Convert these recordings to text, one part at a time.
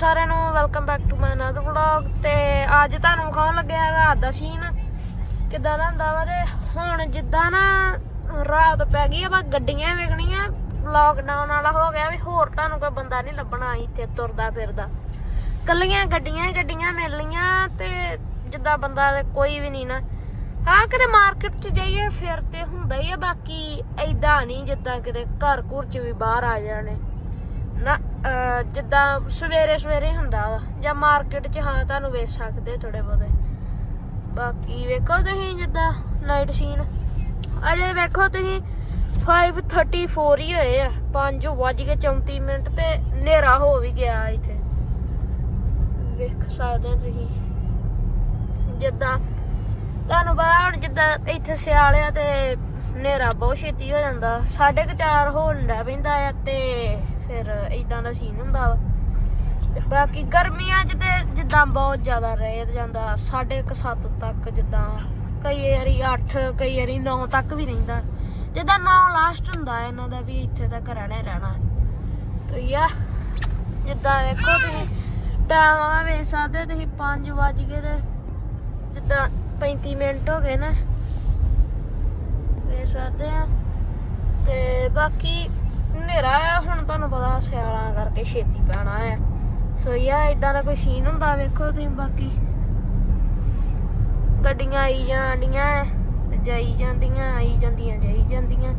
ਸਾਰਿਆਂ ਨੂੰ welcome back to my another vlog ਤੇ ਅੱਜ ਤੁਹਾਨੂੰ ਵਿਖਾਉਣ ਲੱਗਿਆ ਰਾਤ ਦਾ ਸੀਨ ਕਿਦਾਂ ਦਾ ਹੁੰਦਾ ਵਾ ਤੇ ਹੁਣ ਜਿੱਦਾਂ ਨਾ ਰਾਤ ਪੈ ਗਈ ਆ ਬਸ ਗੱਡੀਆਂ ਵਿਕਣੀਆਂ ਲੋਕਡਾਊਨ ਵਾਲਾ ਹੋ ਗਿਆ ਵੀ ਹੋਰ ਤੁਹਾਨੂੰ ਕੋਈ ਬੰਦਾ ਨਹੀਂ ਲੱਭਣਾ ਇੱਥੇ ਤੁਰਦਾ ਫਿਰਦਾ। ਕੱਲੀਆਂ ਗੱਡੀਆਂ ਹੀ ਗੱਡੀਆਂ ਮਿਲਣੀਆਂ ਤੇ ਜਿੱਦਾਂ ਬੰਦਾ ਕੋਈ ਵੀ ਨਹੀਂ ਨਾ। ਹਾਂ, ਕਿਤੇ ਮਾਰਕੀਟ 'ਚ ਜਾਈਏ ਫਿਰ ਤੇ ਹੁੰਦਾ ਹੀ ਆ, ਬਾਕੀ ਐਦਾਂ ਨਹੀਂ ਜਿੱਦਾਂ ਕਿਤੇ ਘਰ ਘੁਰ 'ਚ ਵੀ ਬਾਹਰ ਆ ਜਾਣੇ। ਨਾ, ਅਹ, ਜਿੱਦਾਂ ਸਵੇਰੇ ਸਵੇਰੇ ਹੁੰਦਾ ਵਾ, ਜਾਂ ਮਾਰਕੀਟ 'ਚ ਹਾਂ ਤੁਹਾਨੂੰ ਵੇਚ ਸਕਦੇ ਥੋੜੇ ਬਹੁਤੇ। ਬਾਕੀ ਵੇਖੋ ਤੁਸੀਂ ਜਿੱਦਾਂ ਨਾਈਟ ਸੀਨ ਅਜੇ ਵੇਖੋ ਤੁਸੀਂ 5:34 ਹੀ ਹੋਏ ਆ 5 ਵੱਜ ਕੇ 34 ਮਿੰਟ ਤੇ ਹਨੇਰਾ ਹੋ ਵੀ ਗਿਆ ਇੱਥੇ। ਵੇਖ ਸਕਦੇ ਹੋ ਤੁਸੀਂ। ਜਿੱਦਾਂ, ਤੁਹਾਨੂੰ ਪਤਾ ਹੁਣ ਜਿੱਦਾਂ ਇੱਥੇ ਸਿਆਲ ਆ ਤੇ ਹਨੇਰਾ ਬਹੁਤ ਛੇਤੀ ਹੋ ਜਾਂਦਾ, ਸਾਢੇ ਕੁ ਚਾਰ ਹੋਣ ਦਾ ਪੈਂਦਾ ਆ ਤੇ ਫਿਰ ਇਦਾਂ ਦਾ ਸੀਨ ਹੁੰਦਾ ਵਾ। ਤੇ ਬਾਕੀ ਗਰਮੀਆਂ 'ਚ ਤੇ ਜਿੱਦਾਂ ਬਹੁਤ ਜ਼ਿਆਦਾ ਰਹਿ ਜਾਂਦਾ, ਸਾਢੇ ਕੁ ਸੱਤ ਤੱਕ ਜਿੱਦਾਂ, ਕਈ ਵਾਰੀ 8 ਕਈ ਵਾਰੀ 9 ਤੱਕ ਵੀ ਰਹਿੰਦਾ। ਜਿੱਦਾਂ 9 ਲਾਸਟ ਹੁੰਦਾ ਇਹਨਾਂ ਦਾ ਵੀ ਇੱਥੇ ਤੱਕ ਰਹਿਣਾ ਹੀ ਰਹਿਣਾ। ਤੇ ਯਾ, ਜਿੱਦਾਂ ਵੇਖੋ ਤੁਸੀਂ ਟਾਈਮ ਆ ਵੇਖ ਸਕਦੇ ਤੁਸੀਂ 5 ਵਜ ਗਏ ਤੇ ਜਿੱਦਾਂ 35 ਮਿੰਟ ਹੋ ਗਏ ਨਾ। ਵੇਖ ਸਕਦੇ ਆ। ਤੇ ਬਾਕੀ ਹਨੇਰਾ ਆ, ਹੁਣ ਤੁਹਾਨੂੰ ਪਤਾ ਸਿਆਲਾਂ ਕਰਕੇ ਛੇਤੀ ਪੈਣਾ ਆ। ਸੋ ਯਾ ਇਦਾਂ ਦਾ ਕੋਈ ਸੀਨ ਹੁੰਦਾ, ਵੇਖੋ ਤੁਸੀਂ ਬਾਕੀ। ਗੱਡੀਆਂ ਆਈ ਜਾਂਦੀਆਂ, ਤੇ ਜਾਈ ਜਾਂਦੀਆਂ, ਆਈ ਜਾਂਦੀਆਂ, ਜਾਈ ਜਾਂਦੀਆਂ।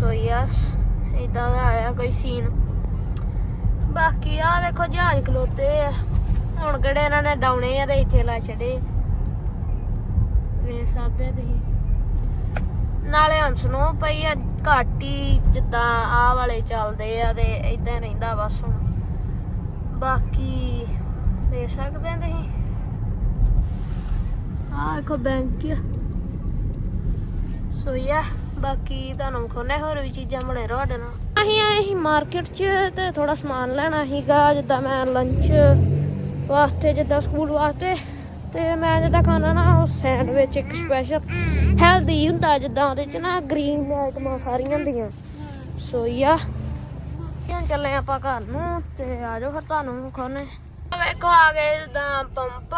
ਸੋ ਯਸ ਇਦਾਂ ਦਾ ਆਇਆ ਕੋਈ ਸੀਨ ਬਾਕੀ ਆ ਵੇਖੋ ਜਹਾਜ਼ ਖਲੋਤੇ ਆ। ਹੁਣ ਕਿਹੜੇ ਇਹਨਾਂ ਨੇ ਡਾਉਣੇ ਆ ਤੇ ਇੱਥੇ ਲਾ ਛੜੇ ਵੇਖ ਸਾਦੇ ਤੁਸੀਂ। ਨਾਲੇ ਹੁਣ ਸਨੋ ਪਈ ਆ ਘੱਟ ਜਿੱਦਾਂ ਆਹ ਵਾਲੇ ਚੱਲਦੇ ਆ ਤੇ ਇਦਾਂ ਰਹਿੰਦਾ ਬਸ ਹੁਣ। ਬਾਕੀ ਵੇਖ ਸਕਦੇ ਆ ਤੁਸੀਂ। ਆਹ ਦੇਖੋ ਬੈਂਕ ਆ। ਸੋ ਯਾ ਬਾਕੀ ਤੁਹਾਨੂੰ ਖੋਨੇ ਹੋਰ ਵੀ ਚੀਜ਼ਾਂ ਬਣੇ ਰਹੋ ਸਾਡੇ ਨਾਲ। ਅਸੀਂ ਆਏ ਸੀ ਮਾਰਕੀਟ 'ਚ ਤੇ ਥੋੜਾ ਸਮਾਨ ਲੈਣਾ ਸੀਗਾ, ਜਿੱਦਾਂ ਮੈਂ ਲੰਚ ਵਾਸਤੇ, ਜਿੱਦਾਂ ਸਕੂਲ ਵਾਸਤੇ। ਤੇ ਮੈਂ ਜਿੱਦਾਂ ਖਾਣਾ ਨਾ ਉਹ ਸੈਂਡਵਿਚ ਇੱਕ ਸਪੈਸ਼ਲ ਹੈਲਦੀ ਹੁੰਦਾ ਜਿੱਦਾਂ ਉਹਦੇ 'ਚ ਨਾ ਗ੍ਰੀਨ ਆਈਟਮਾਂ ਸਾਰੀਆਂ ਹੁੰਦੀਆਂ। ਸੋ ਯਾ ਹੁਣ ਚੱਲੇ ਆਪਾਂ ਘਰ ਨੂੰ ਤੇ ਆ ਜਾਓ ਫਿਰ ਤੁਹਾਨੂੰ ਖੋਨੇ ਵੇਖੋ, ਆ ਗਏ ਜਿੱਦਾਂ ਪੰਪ।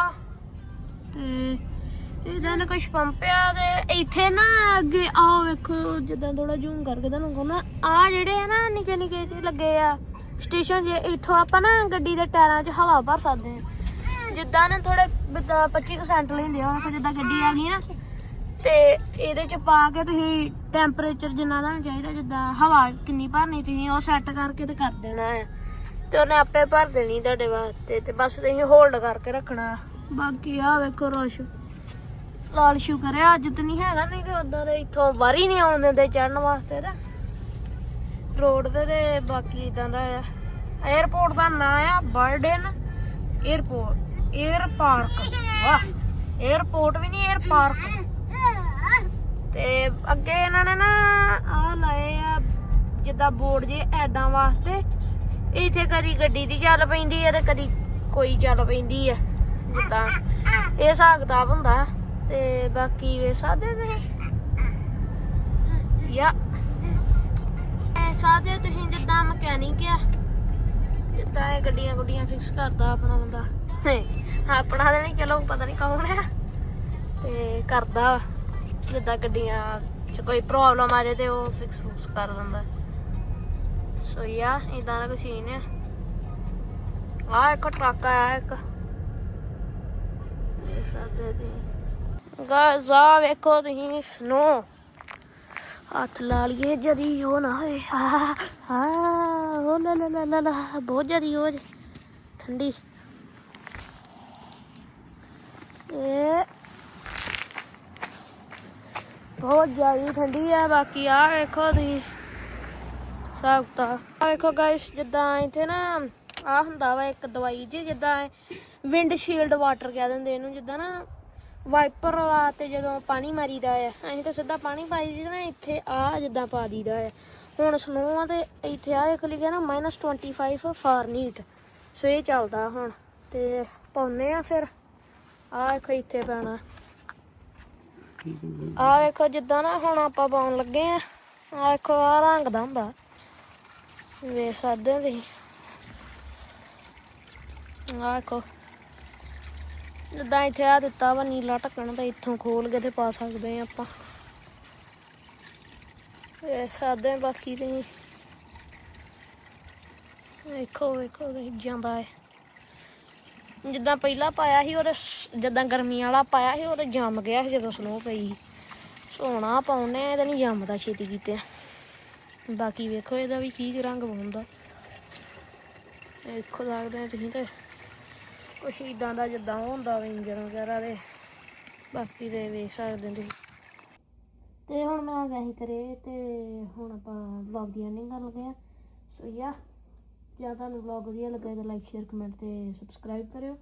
ਤੇ ਇਹਦਾ ਨਾ ਕੁਝ ਪੰਪ ਤੇ ਇੱਥੇ ਨਾ ਅੱਗੇ ਆਓ ਵੇਖੋ, ਜਿੱਦਾਂ ਥੋੜਾ ਜ਼ੂਮ ਕਰਕੇ ਤੁਹਾਨੂੰ ਕਹਣਾ ਆ ਜਿਹੜੇ ਆ ਨਾ ਨਿੱਕੇ ਨਿੱਕੇ ਜਿਹੇ ਲੱਗੇ ਆ ਸਟੇਸ਼ਨ ਜੇ, ਇੱਥੋਂ ਆਪਾਂ ਨਾ ਗੱਡੀ ਦੇ ਟਾਇਰਾਂ 'ਚ ਹਵਾ ਭਰ ਸਕਦੇ ਆ ਜਿੱਦਾਂ ਨਾ ਥੋੜੇ 25% ਲੈਂਦੇ ਆ ਉਹਨਾਂ ਜਿੱਦਾਂ ਗੱਡੀ ਆ ਗਈ ਨਾ, ਤੇ ਇਹਦੇ ਚ ਪਾ ਕੇ ਤੁਸੀਂ ਟੈਂਪਰੇਚਰ ਜਿੰਨਾ ਦਾ ਚਾਹੀਦਾ, ਜਿੱਦਾਂ ਹਵਾ ਕਿੰਨੀ ਭਰਨੀ ਤੁਸੀਂ, ਉਹ ਸੈੱਟ ਕਰਕੇ ਤੇ ਕਰ ਦੇਣਾ ਹੈ। ਤੇ ਉਹਨੇ ਆਪੇ ਭਰ ਦੇਣੀ ਤੁਹਾਡੇ ਵਾਸਤੇ, ਤੇ ਬਸ ਤੁਸੀਂ ਹੋਲਡ ਕਰਕੇ ਰੱਖਣਾ। ਬਾਕੀ ਆ ਵੇਖੋ ਰਸ਼। ਲਾਲ ਸ਼ੂਗਰ ਹੈ, ਅੱਜ ਤਾਂ ਨਹੀਂ ਹੈਗਾ, ਨਹੀਂ ਤੇ ਉਦਾਂ ਦੇ ਇੱਥੋਂ ਵਾਰੀ ਨਹੀਂ ਆਉਂਦੇ ਤੇ ਚੜਨ ਵਾਸਤੇ ਤਾਂ। ਰੋਡ ਦੇ ਤੇ ਬਾਕੀ ਇਦਾਂ ਦਾ ਆ। 에어ਪੋਰਟ ਦਾ ਨਾਂ ਆ ਬਰਡਨ 에어ਪੋਰਟ 에ਅਰ ਪਾਰਕ ਵਾਹ 에어ਪੋਰਟ ਵੀ ਨਹੀਂ 에ਅਰ ਪਾਰਕ ਤੇ ਅੱਗੇ ਇਹਨਾਂ ਨੇ ਨਾ ਆ ਲਏ ਆ, ਜਿੱਦਾਂ ਬੋਰਡ ਜੇ ਐਡਾਂ ਵਾਸਤੇ। ਇੱਥੇ ਕਦੀ ਗੱਡੀ ਦੀ ਚੱਲ ਪੈਂਦੀ ਹੈ ਤੇ ਕਦੀ ਕੋਈ ਚੱਲ ਪੈਂਦੀ ਹੈ ਜਿੱਦਾਂ ਇਹ ਹਿਸਾਬ ਕਿਤਾਬ ਹੁੰਦਾ ਤੇ ਬਾਕੀ ਵੇ ਸਾਦੇ ਨੇ ਯਾ। ਸਾਦੇ ਤੁਸੀਂ ਜਿੱਦਾਂ ਮਕੈਨਿਕ ਆ। ਜਿੱਦਾਂ ਇਹ ਗੱਡੀਆਂ ਗੁੱਡੀਆਂ ਫਿਕਸ ਕਰਦਾ ਆਪਣਾ ਬੰਦਾ। ਆਪਣਾ ਤਾਂ ਨਹੀਂ, ਚਲੋ, ਪਤਾ ਨਹੀਂ ਕੌਣ ਹੈ। ਤੇ ਕਰਦਾ ਜਿੱਦਾਂ ਗੱਡੀਆਂ 'ਚ ਕੋਈ ਪ੍ਰੋਬਲਮ ਆ ਜਾਏ ਤੇ ਉਹ ਫਿਕਸ ਫੁਕਸ ਕਰ ਦਿੰਦਾ। ਸੋ ਯਾ ਇਦਾਂ ਦਾ ਕੋਈ ਸੀਨ ਹੈ ਆ ਇੱਕ ਟਰੱਕ ਆਇਆ, ਇੱਕ। ਦੇਖ ਸਕਦੇ ਜੀ ਗਾਇਸ ਆ ਵੇਖੋ ਤੁਸੀਂ ਸਨੋ ਹੱਥ ਲਾ ਲਈਏ, ਜਦੀ ਉਹ ਨਾ ਹੋਏ। ਆ ਆ ਉਹ ਲਾ ਲਾ ਲਾ ਲਾ ਬਹੁਤ ਜਦੀ ਹੋ ਜੇ। ਠੰਡੀ। ਇਹ ਬਹੁਤ ਜ਼ਿਆਦਾ ਠੰਡੀ ਆ, ਬਾਕੀ ਆ ਵੇਖੋ ਤੁਸੀਂ ਸਾਖਤਾ ਆ ਵੇਖੋ ਗਾਇਸ ਜਿੱਦਾਂ ਇੱਥੇ ਨਾ ਆ ਹੁੰਦਾ ਵਾ ਇੱਕ ਦਵਾਈ ਜੀ, ਜਿੱਦਾਂ ਵਿੰਡ ਸ਼ੀਲਡ ਵਾਟਰ ਕਹਿ ਦਿੰਦੇ ਇਹਨੂੰ, ਜਿੱਦਾਂ ਨਾ ਵਾਈਪਰ ਵਾ ਤੇ ਜਦੋਂ ਪਾਣੀ ਮਾਰੀਦਾ ਆ, ਅਸੀਂ ਤਾਂ ਸਿੱਧਾ ਪਾਣੀ ਪਾਈ ਦੀ ਨਾ ਇੱਥੇ ਆ ਜਿੱਦਾਂ ਪਾ ਦੀਦਾ ਆ। ਹੁਣ ਸਨੋ ਆ ਤੇ ਇੱਥੇ ਆ ਇੱਕ ਲਿਖਿਆ ਨਾ -25 ਫਾਰਨੀਟ ਸੋ ਇਹ ਚੱਲਦਾ ਹੁਣ ਤੇ ਪਾਉਨੇ ਆ ਫਿਰ। ਆ ਵੇਖੋ ਇੱਥੇ ਪੈਣਾ। ਆ ਵੇਖੋ ਜਿੱਦਾਂ ਨਾ ਹੁਣ ਆਪਾਂ ਪਾਉਣ ਲੱਗੇ ਆ ਆ ਵੇਖੋ ਆ ਰੰਗ ਦਾ ਹੁੰਦਾ। ਵੇਖ ਸਕਦੇ ਹੋ ਤੁਸੀਂ। ਆਹ ਦੇਖੋ ਜਿੱਦਾਂ ਇੱਥੇ ਆ ਦਿੱਤਾ ਵਾ ਨੀਲਾ ਢੱਕਣ ਤਾਂ ਇੱਥੋਂ ਖੋਲ ਕੇ ਤੇ ਪਾ ਸਕਦੇ ਆ ਆਪਾਂ। ਇਹ ਸਾਦੇ ਬਾਕੀ ਤੇ ਵੇਖੋ ਵੇਖੋ ਇਹ ਜਾਂਦਾ ਹੈ ਜਿੱਦਾਂ ਪਹਿਲਾਂ ਪਾਇਆ ਸੀ ਉਹਦੇ ਜਿੱਦਾਂ ਗਰਮੀ ਵਾਲਾ ਪਾਇਆ ਸੀ ਉਹਦੇ ਜੰਮ ਗਿਆ ਸੀ ਜਦੋਂ ਸਨੋ ਪਈ ਸੀ। ਸੋਹਣਾ ਪਾਉਨੇ ਇਹਦਾ ਨਹੀਂ ਜੰਮਦਾ ਛੇਤੀ ਕੀਤੇ। ਬਾਕੀ ਵੇਖੋ ਇਹਦਾ ਵੀ ਕੀ ਰੰਗ ਬਣਦਾ ਵੇਖੋ ਲੱਗਦਾ ਤੁਸੀਂ ਤੇ। ਕੁਛ ਇਦਾਂ ਦਾ ਜਿੱਦਾਂ ਉਹ ਹੁੰਦਾ ਵਾ ਵਗੈਰਾ ਦੇ। ਬਾਕੀ ਦੇ ਵੇਖ ਸਕਦੇ ਤੁਸੀਂ। ਤੇ ਹੁਣ ਮੈਂ ਆ ਗਿਆ ਸੀ ਕਰੇ ਤੇ ਹੁਣ ਆਪਾਂ ਵਲੌਗ ਦੀ ਐਂਡਿੰਗ ਕਰਨ ਲੱਗੇ ਸੋ ਯਾ। ਜੇ ਤੁਹਾਨੂੰ ਵਲੌਗ ਵਧੀਆ ਲੱਗਾ ਤਾਂ ਲਾਈਕ ਸ਼ੇਅਰ ਕਮੈਂਟ ਤੇ ਸਬਸਕ੍ਰਾਈਬ ਕਰਿਓ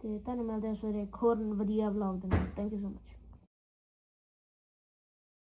ਤੇ ਤੁਹਾਨੂੰ ਮਿਲਦੇ ਆ ਸਵੇਰੇ ਇੱਕ ਹੋਰ ਵਧੀਆ ਵਲੌਗ ਦੇ ਨਾਲ। Thank you so much